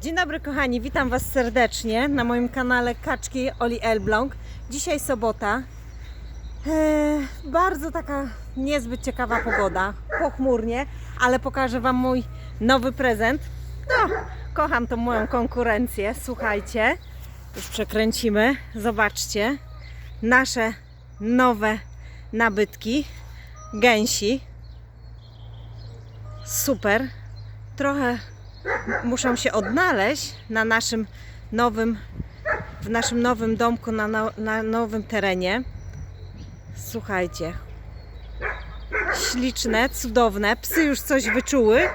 Dzień dobry kochani, witam Was serdecznie na moim kanale Kaczki Oli Elbląg. Dzisiaj sobota. Eee, bardzo taka niezbyt ciekawa pogoda, pochmurnie, ale pokażę Wam mój nowy prezent. No, kocham tą moją konkurencję. Słuchajcie, już przekręcimy. Zobaczcie, nasze nowe nabytki gęsi. Super. Trochę muszą się odnaleźć na naszym nowym, w naszym nowym domku, na, no, na nowym terenie. Słuchajcie, śliczne, cudowne. Psy już coś wyczuły,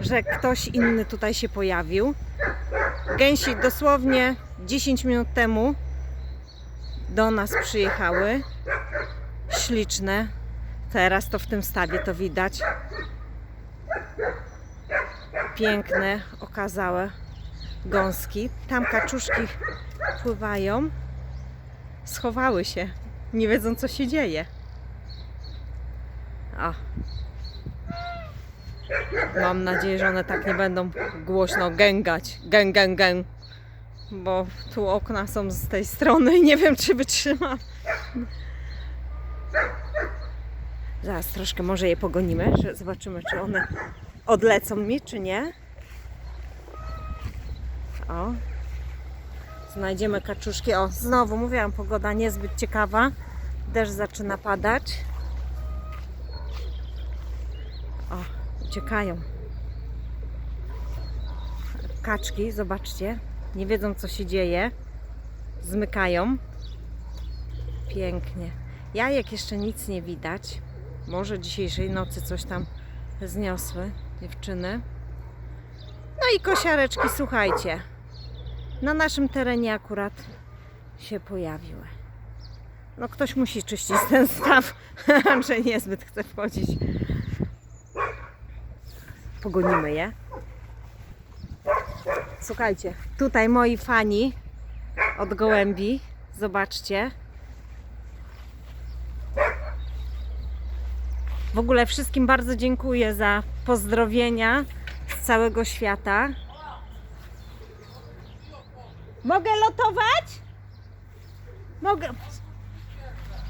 że ktoś inny tutaj się pojawił. Gęsi dosłownie 10 minut temu do nas przyjechały. Śliczne. Teraz to w tym stawie to widać piękne, okazałe gąski. Tam kaczuszki pływają. Schowały się. Nie wiedzą, co się dzieje. Mam nadzieję, że one tak nie będą głośno gęgać. Gęg, gęg, gęg. Bo tu okna są z tej strony i nie wiem, czy wytrzyma. Zaraz troszkę może je pogonimy, że zobaczymy, czy one odlecą mi, czy nie. O. Znajdziemy kaczuszki. O, znowu mówiłam, pogoda niezbyt ciekawa. Deszcz zaczyna padać. O, uciekają. Kaczki, zobaczcie. Nie wiedzą, co się dzieje. Zmykają. Pięknie. Jajek jeszcze nic nie widać. Może dzisiejszej nocy coś tam zniosły dziewczyny. No i kosiareczki, słuchajcie. Na naszym terenie akurat się pojawiły. No ktoś musi czyścić ten staw. Andrzej niezbyt chce wchodzić. Pogonimy je. Słuchajcie, tutaj moi fani od gołębi. Zobaczcie. W ogóle wszystkim bardzo dziękuję za pozdrowienia z całego świata. Mogę lotować? Mogę.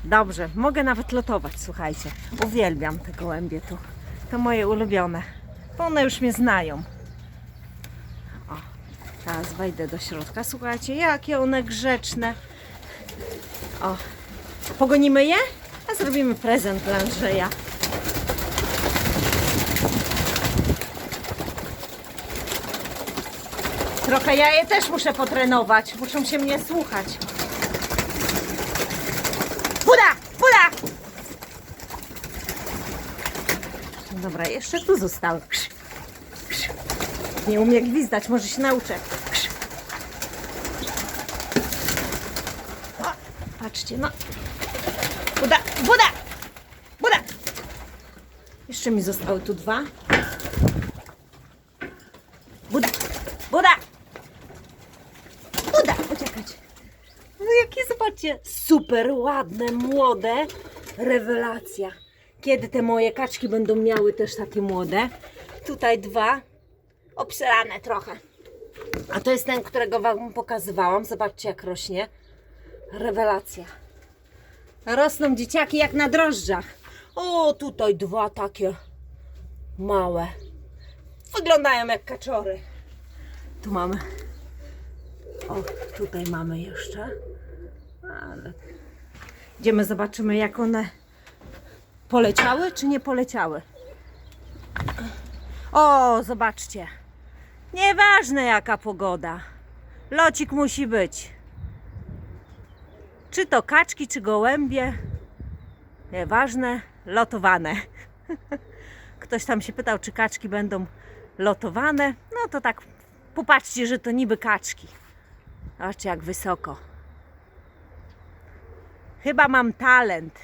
Dobrze, mogę nawet lotować, słuchajcie. Uwielbiam te gołębie tu. To moje ulubione. One już mnie znają. O, teraz wejdę do środka. Słuchajcie, jakie one grzeczne. O, pogonimy je? A zrobimy prezent dla Andrzeja. Trochę ja je też muszę potrenować. Muszą się mnie słuchać. Buda! Buda! Dobra, jeszcze tu zostały. Nie umiem gwizdać, może się nauczę. O, patrzcie, no. Buda! Buda! Jeszcze mi zostały tu dwa. Buda! Buda! Buda! Uciekać. No jakie zobaczcie, super ładne, młode. Rewelacja. Kiedy te moje kaczki będą miały też takie młode? Tutaj dwa. Obsrane trochę. A to jest ten, którego Wam pokazywałam. Zobaczcie jak rośnie. Rewelacja. Rosną dzieciaki jak na drożdżach. O, tutaj dwa takie małe. Wyglądają jak kaczory. Tu mamy. O, tutaj mamy jeszcze. Ale. Idziemy, zobaczymy, jak one poleciały, czy nie poleciały. O, zobaczcie. Nieważne jaka pogoda. Locik musi być. Czy to kaczki, czy gołębie. Nieważne, lotowane. Ktoś tam się pytał, czy kaczki będą lotowane. No to tak popatrzcie, że to niby kaczki. Zobaczcie jak wysoko. Chyba mam talent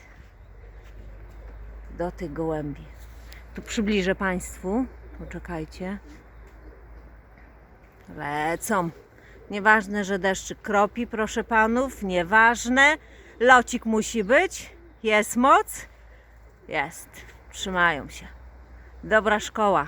do tych gołębi. Tu przybliżę Państwu. Poczekajcie. Lecą. Nieważne, że deszczyk kropi, proszę panów. Nieważne. Locik musi być. Jest moc? Jest. Trzymają się. Dobra szkoła.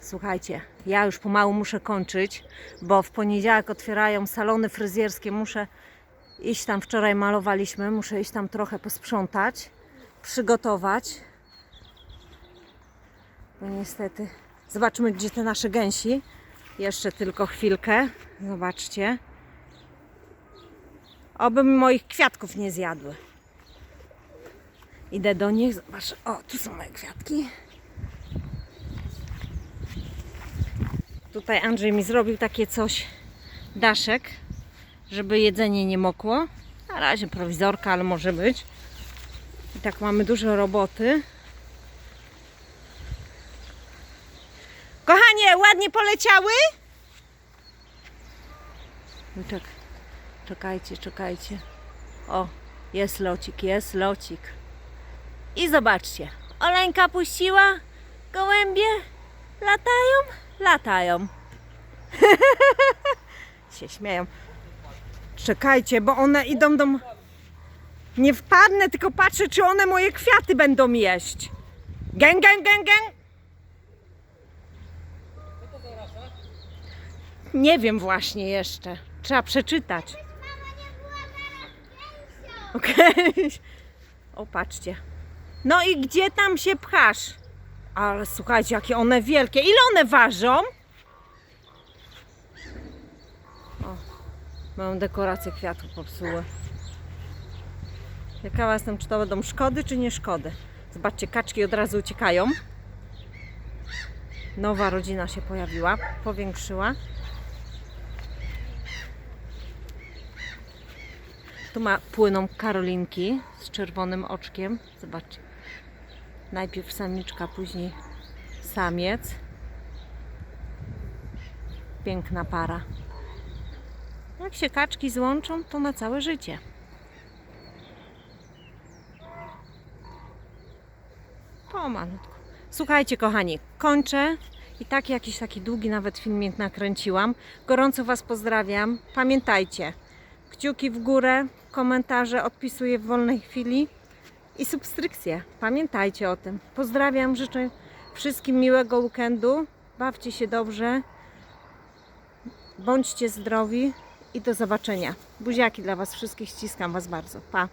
Słuchajcie, ja już pomału muszę kończyć, bo w poniedziałek otwierają salony fryzjerskie. Muszę iść tam, wczoraj malowaliśmy, muszę iść tam trochę posprzątać, przygotować. Bo niestety zobaczmy gdzie te nasze gęsi. Jeszcze tylko chwilkę. Zobaczcie. Oby moich kwiatków nie zjadły. Idę do nich. Zobacz, o, tu są moje kwiatki. Tutaj Andrzej mi zrobił takie coś, daszek, żeby jedzenie nie mokło. Na razie prowizorka, ale może być. I tak mamy dużo roboty. Kochanie, ładnie poleciały? No czek, czekajcie, czekajcie. O, jest locik, jest locik. I zobaczcie, Oleńka puściła, gołębie latają, latają. się śmieją. Czekajcie, bo one idą do... Nie wpadnę, tylko patrzę, czy one moje kwiaty będą jeść. Gęg, gęg, gęg, gęg. Nie wiem właśnie jeszcze. Trzeba przeczytać. Okej. O, patrzcie. No i gdzie tam się pchasz? Ale słuchajcie, jakie one wielkie. Ile one ważą? O, moją dekorację kwiatów popsuły. Ciekawa jestem, czy to będą szkody, czy nie szkody. Zobaczcie, kaczki od razu uciekają. Nowa rodzina się pojawiła, powiększyła. Tu ma, płyną karolinki z czerwonym oczkiem. Zobaczcie. Najpierw samiczka, później samiec. Piękna para. Jak się kaczki złączą, to na całe życie. Pomalutku. Słuchajcie, kochani, kończę. I tak jakiś taki długi nawet filmik nakręciłam. Gorąco Was pozdrawiam. Pamiętajcie, kciuki w górę, komentarze odpisuję w wolnej chwili i subskrypcje. Pamiętajcie o tym. Pozdrawiam, życzę wszystkim miłego weekendu. Bawcie się dobrze. Bądźcie zdrowi i do zobaczenia. Buziaki dla Was wszystkich. Ściskam Was bardzo. Pa!